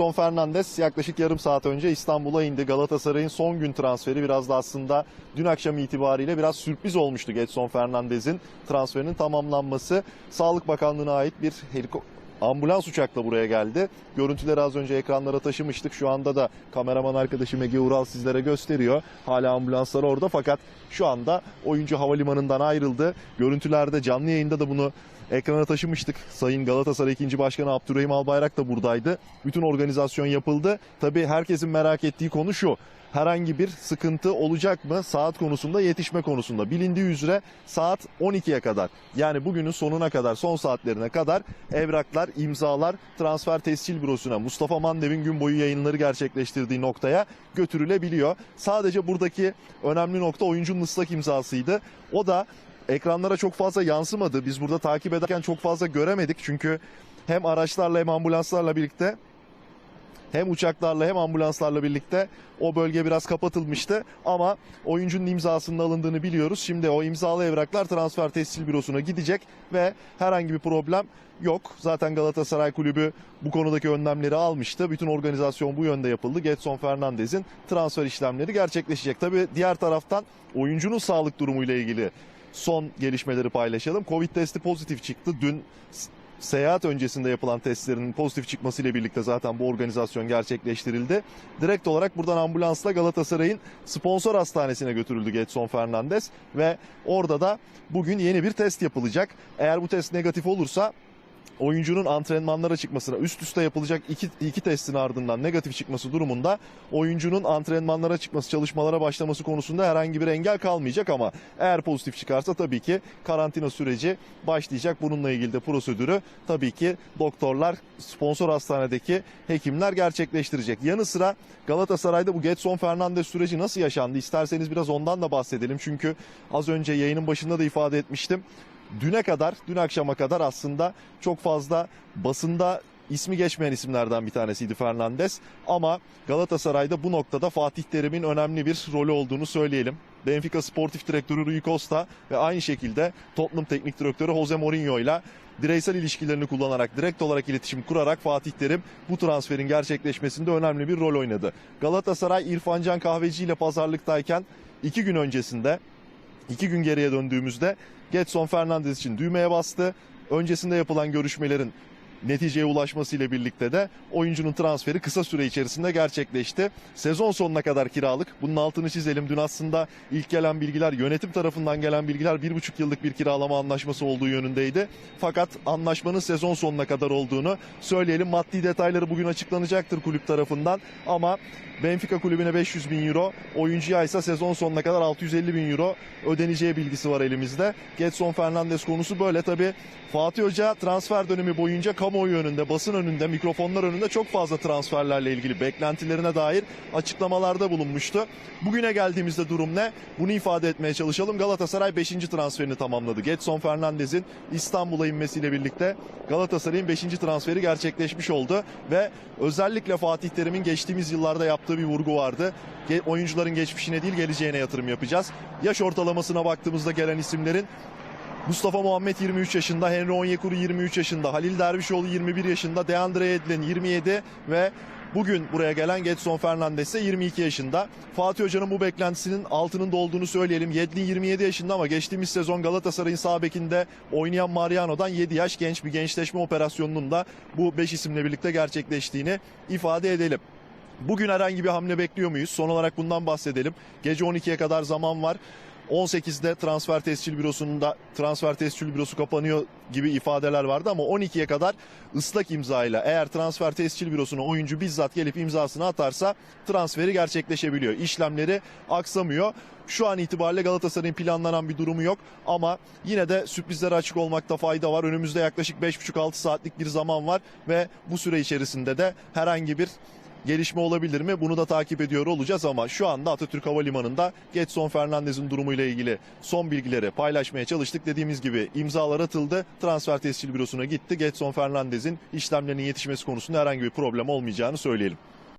Son Fernandes yaklaşık yarım saat önce İstanbul'a indi. Galatasaray'ın son gün transferi biraz da aslında dün akşam itibariyle biraz sürpriz olmuştu Getson Fernandes'in transferinin tamamlanması. Sağlık Bakanlığı'na ait bir heliko ambulans uçakla buraya geldi. Görüntüleri az önce ekranlara taşımıştık. Şu anda da kameraman arkadaşım Ege Ural sizlere gösteriyor. Hala ambulanslar orada fakat şu anda oyuncu havalimanından ayrıldı. Görüntülerde canlı yayında da bunu ekrana taşımıştık. Sayın Galatasaray 2. Başkanı Abdurrahim Albayrak da buradaydı. Bütün organizasyon yapıldı. Tabii herkesin merak ettiği konu şu. Herhangi bir sıkıntı olacak mı saat konusunda yetişme konusunda? Bilindiği üzere saat 12'ye kadar yani bugünün sonuna kadar son saatlerine kadar evraklar, imzalar transfer tescil bürosuna Mustafa Mandev'in gün boyu yayınları gerçekleştirdiği noktaya götürülebiliyor. Sadece buradaki önemli nokta oyuncunun ıslak imzasıydı. O da ekranlara çok fazla yansımadı. Biz burada takip ederken çok fazla göremedik. Çünkü hem araçlarla hem ambulanslarla birlikte hem uçaklarla hem ambulanslarla birlikte o bölge biraz kapatılmıştı. Ama oyuncunun imzasının alındığını biliyoruz. Şimdi o imzalı evraklar transfer tescil bürosuna gidecek ve herhangi bir problem yok. Zaten Galatasaray Kulübü bu konudaki önlemleri almıştı. Bütün organizasyon bu yönde yapıldı. Getson Fernandez'in transfer işlemleri gerçekleşecek. Tabii diğer taraftan oyuncunun sağlık durumuyla ilgili son gelişmeleri paylaşalım. Covid testi pozitif çıktı. Dün seyahat öncesinde yapılan testlerin pozitif çıkmasıyla birlikte zaten bu organizasyon gerçekleştirildi. Direkt olarak buradan ambulansla Galatasaray'ın sponsor hastanesine götürüldü Getson Fernandes ve orada da bugün yeni bir test yapılacak. Eğer bu test negatif olursa oyuncunun antrenmanlara çıkmasına üst üste yapılacak iki, iki testin ardından negatif çıkması durumunda oyuncunun antrenmanlara çıkması çalışmalara başlaması konusunda herhangi bir engel kalmayacak ama eğer pozitif çıkarsa tabii ki karantina süreci başlayacak. Bununla ilgili de prosedürü tabii ki doktorlar sponsor hastanedeki hekimler gerçekleştirecek. Yanı sıra Galatasaray'da bu Getson Fernandes süreci nasıl yaşandı? İsterseniz biraz ondan da bahsedelim. Çünkü az önce yayının başında da ifade etmiştim düne kadar, dün akşama kadar aslında çok fazla basında ismi geçmeyen isimlerden bir tanesiydi Fernandes. Ama Galatasaray'da bu noktada Fatih Terim'in önemli bir rolü olduğunu söyleyelim. Benfica Sportif Direktörü Rui Costa ve aynı şekilde Tottenham Teknik Direktörü Jose Mourinho ile bireysel ilişkilerini kullanarak, direkt olarak iletişim kurarak Fatih Terim bu transferin gerçekleşmesinde önemli bir rol oynadı. Galatasaray İrfan Can Kahveci ile pazarlıktayken iki gün öncesinde İki gün geriye döndüğümüzde Getson Fernandes için düğmeye bastı. Öncesinde yapılan görüşmelerin neticeye ulaşmasıyla birlikte de oyuncunun transferi kısa süre içerisinde gerçekleşti. Sezon sonuna kadar kiralık. Bunun altını çizelim. Dün aslında ilk gelen bilgiler, yönetim tarafından gelen bilgiler bir buçuk yıllık bir kiralama anlaşması olduğu yönündeydi. Fakat anlaşmanın sezon sonuna kadar olduğunu söyleyelim. Maddi detayları bugün açıklanacaktır kulüp tarafından ama Benfica kulübüne 500 bin euro, oyuncuya ise sezon sonuna kadar 650 bin euro ödeneceği bilgisi var elimizde. Getson Fernandes konusu böyle. Tabi Fatih Hoca transfer dönemi boyunca kamuoyu önünde, basın önünde, mikrofonlar önünde çok fazla transferlerle ilgili beklentilerine dair açıklamalarda bulunmuştu. Bugüne geldiğimizde durum ne? Bunu ifade etmeye çalışalım. Galatasaray 5. transferini tamamladı. Getson Fernandes'in İstanbul'a inmesiyle birlikte Galatasaray'ın 5. transferi gerçekleşmiş oldu ve özellikle Fatih Terim'in geçtiğimiz yıllarda yaptığı bir vurgu vardı. Oyuncuların geçmişine değil geleceğine yatırım yapacağız. Yaş ortalamasına baktığımızda gelen isimlerin Mustafa Muhammed 23 yaşında, Henry Onyekuru 23 yaşında, Halil Dervişoğlu 21 yaşında, Deandre Edlin 27 ve bugün buraya gelen Getson Fernandes ise 22 yaşında. Fatih Hoca'nın bu beklentisinin altının dolduğunu söyleyelim. Yedlin 27 yaşında ama geçtiğimiz sezon Galatasaray'ın sağ bekinde oynayan Mariano'dan 7 yaş genç bir gençleşme operasyonunun da bu 5 isimle birlikte gerçekleştiğini ifade edelim. Bugün herhangi bir hamle bekliyor muyuz? Son olarak bundan bahsedelim. Gece 12'ye kadar zaman var. 18'de transfer tescil bürosunda transfer tescil bürosu kapanıyor gibi ifadeler vardı ama 12'ye kadar ıslak imzayla eğer transfer tescil bürosuna oyuncu bizzat gelip imzasını atarsa transferi gerçekleşebiliyor. İşlemleri aksamıyor. Şu an itibariyle Galatasaray'ın planlanan bir durumu yok ama yine de sürprizlere açık olmakta fayda var. Önümüzde yaklaşık 5,5-6 saatlik bir zaman var ve bu süre içerisinde de herhangi bir gelişme olabilir mi? Bunu da takip ediyor olacağız ama şu anda Atatürk Havalimanı'nda Getson Fernandez'in durumuyla ilgili son bilgileri paylaşmaya çalıştık. Dediğimiz gibi imzalar atıldı. Transfer tescil bürosuna gitti. Getson Fernandez'in işlemlerinin yetişmesi konusunda herhangi bir problem olmayacağını söyleyelim.